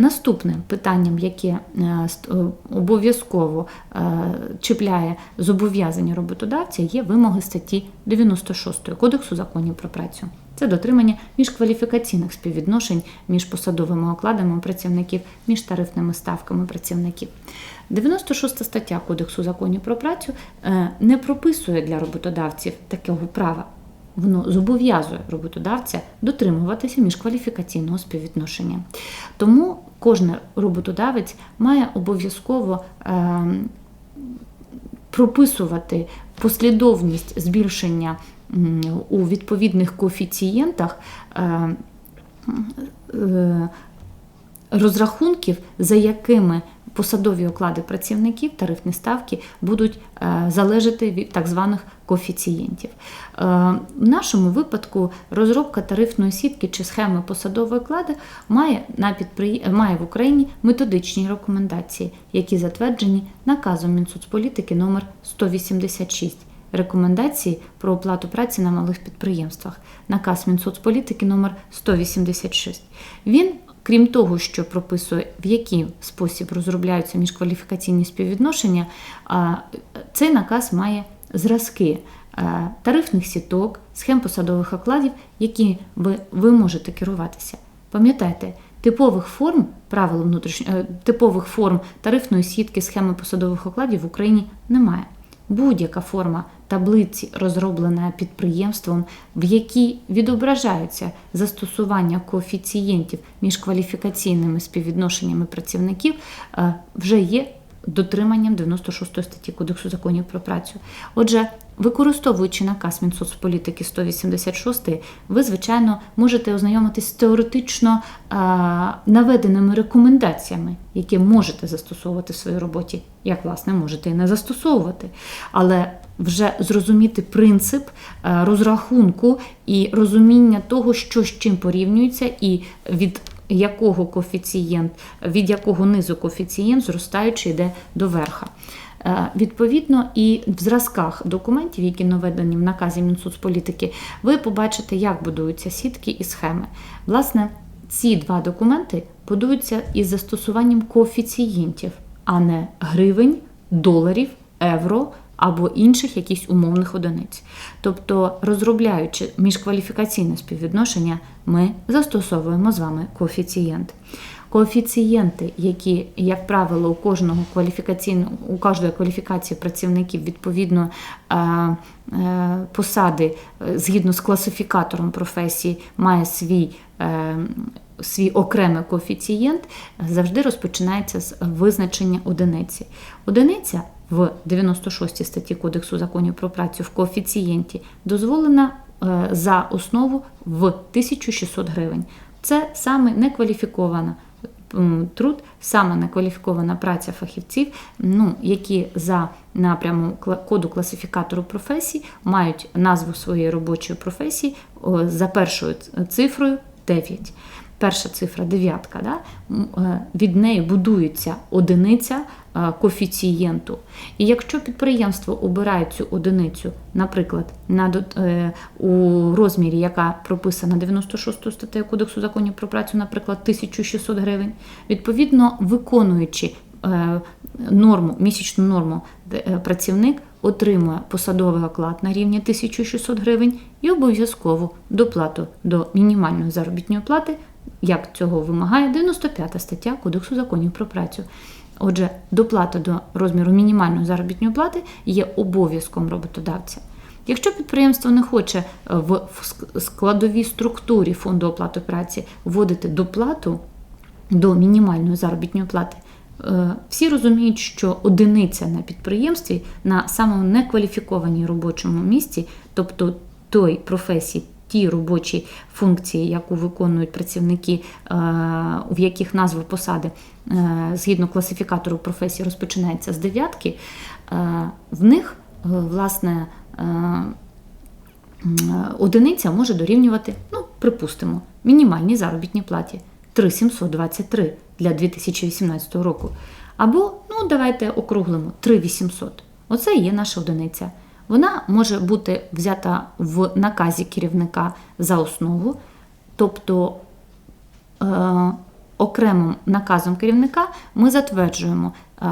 Наступним питанням, яке е, е, обов'язково е, чіпляє зобов'язання роботодавця, є вимоги статті 96 Кодексу законів про працю. Це дотримання міжкваліфікаційних співвідношень між посадовими окладами працівників, між тарифними ставками працівників. 96 стаття Кодексу законів про працю не прописує для роботодавців такого права. Воно зобов'язує роботодавця дотримуватися міжкваліфікаційного співвідношення. Тому кожен роботодавець має обов'язково е, прописувати послідовність збільшення у відповідних коефіцієнтах е, е, розрахунків, за якими посадові оклади працівників, тарифні ставки будуть залежати від так званих коефіцієнтів. Е, В нашому випадку розробка тарифної сітки чи схеми посадової оклади має, на підприє... має в Україні методичні рекомендації, які затверджені наказом Мінсоцполітики номер 186 Рекомендації про оплату праці на малих підприємствах. Наказ Мінсоцполітики номер 186. Він, крім того, що прописує, в який спосіб розробляються міжкваліфікаційні співвідношення, цей наказ має зразки е, тарифних сіток, схем посадових окладів, які ви, ви можете керуватися. Пам'ятайте, типових форм правил внутрішньо, е, типових форм тарифної сітки, схеми посадових окладів в Україні немає. Будь-яка форма таблиці, розроблена підприємством, в якій відображаються застосування коефіцієнтів між кваліфікаційними співвідношеннями працівників, е, вже є дотриманням 96 статті Кодексу законів про працю. Отже, використовуючи наказ Мінсоцполітики 186, ви, звичайно, можете ознайомитись з теоретично наведеними рекомендаціями, які можете застосовувати в своїй роботі, як власне можете і не застосовувати. Але вже зрозуміти принцип розрахунку і розуміння того, що з чим порівнюється, і від якого коефіцієнт, від якого низу коефіцієнт зростаючи йде до верха. Е, Відповідно, і в зразках документів, які наведені в наказі Мінсоцполітики, ви побачите, як будуються сітки і схеми. Власне, ці два документи будуються із застосуванням коефіцієнтів, а не гривень, доларів, євро або інших якихось умовних одиниць. Тобто, розробляючи міжкваліфікаційне співвідношення, ми застосовуємо з вами коефіцієнт. Коефіцієнти, які, як правило, у кожного у кожної кваліфікації працівників відповідно е, е, посади е, згідно з класифікатором професії, має свій. Свій окремий коефіцієнт завжди розпочинається з визначення одиниці. Одиниця в 96 статті Кодексу законів про працю в коефіцієнті дозволена е, за основу в 1600 гривень. Це саме некваліфікована труд, саме некваліфікована праця фахівців, ну, які за напряму коду класифікатору професій мають назву своєї робочої професії за першою цифрою 9. Перша цифра дев'ятка, да? е, від неї будується одиниця е, коефіцієнту. І якщо підприємство обирає цю одиницю, наприклад, на, е, у розмірі, яка прописана 96 статтею Кодексу законів про працю, наприклад, 1600 гривень, відповідно, виконуючи норму, місячну норму, працівник отримує посадовий оклад на рівні 1600 гривень і обов'язково доплату до мінімальної заробітної плати, як цього вимагає 95 стаття Кодексу законів про працю. Отже, доплата до розміру мінімальної заробітної плати є обов'язком роботодавця. Якщо підприємство не хоче е, в складовій структурі фонду оплати праці вводити доплату до мінімальної заробітної плати, е, всі розуміють, що одиниця на підприємстві на самому некваліфікованій робочому місці, тобто той професії, ті робочі функції, яку виконують працівники, е, в яких назва посади е, згідно класифікатору професії розпочинається з дев'ятки, е, в них власне. одиниця може дорівнювати, ну, припустимо, мінімальній заробітній платі 3,723 для 2018 року. Або, ну, давайте округлимо 3,800. Оце є наша одиниця. Вона може бути взята в наказі керівника за основу, тобто е, окремим наказом керівника ми затверджуємо, е,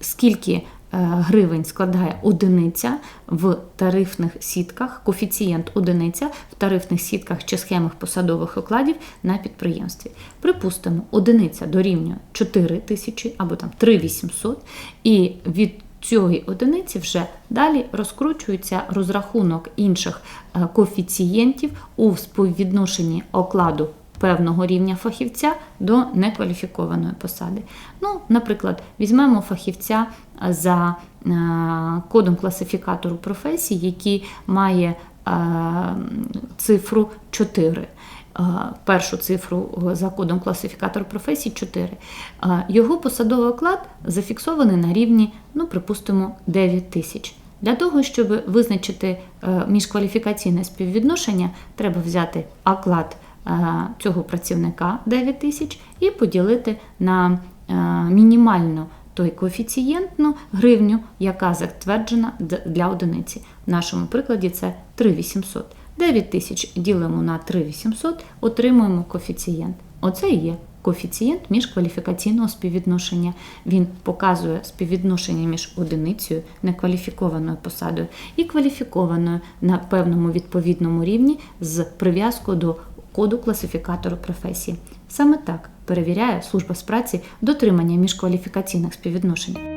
скільки е, гривень складає одиниця в тарифних сітках, коефіцієнт одиниця в тарифних сітках чи схемах посадових окладів на підприємстві. Припустимо, одиниця дорівнює 4 тисячі або там 3 800, і від цієї одиниці вже далі розкручується розрахунок інших е, коефіцієнтів у співвідношенні окладу певного рівня фахівця до некваліфікованої посади. Ну, наприклад, візьмемо фахівця за е, кодом класифікатору професій, який має е, цифру 4. Е, Першу цифру за кодом класифікатор професій 4. Е, Його посадовий оклад зафіксований на рівні, ну, припустимо, 9 тисяч. Для того, щоб визначити е, міжкваліфікаційне співвідношення, треба взяти оклад е, цього працівника 9 тисяч і поділити на е, мінімальну той коефіцієнтну гривню, яка затверджена для одиниці. В нашому прикладі це 3800. 9 тисяч ділимо на 3800, отримуємо коефіцієнт. Оце і є коефіцієнт міжкваліфікаційного співвідношення. Він показує співвідношення між одиницею, некваліфікованою посадою і кваліфікованою на певному відповідному рівні з прив'язкою до коду класифікатору професії. Саме так перевіряє служба з праці дотримання міжкваліфікаційних співвідношень.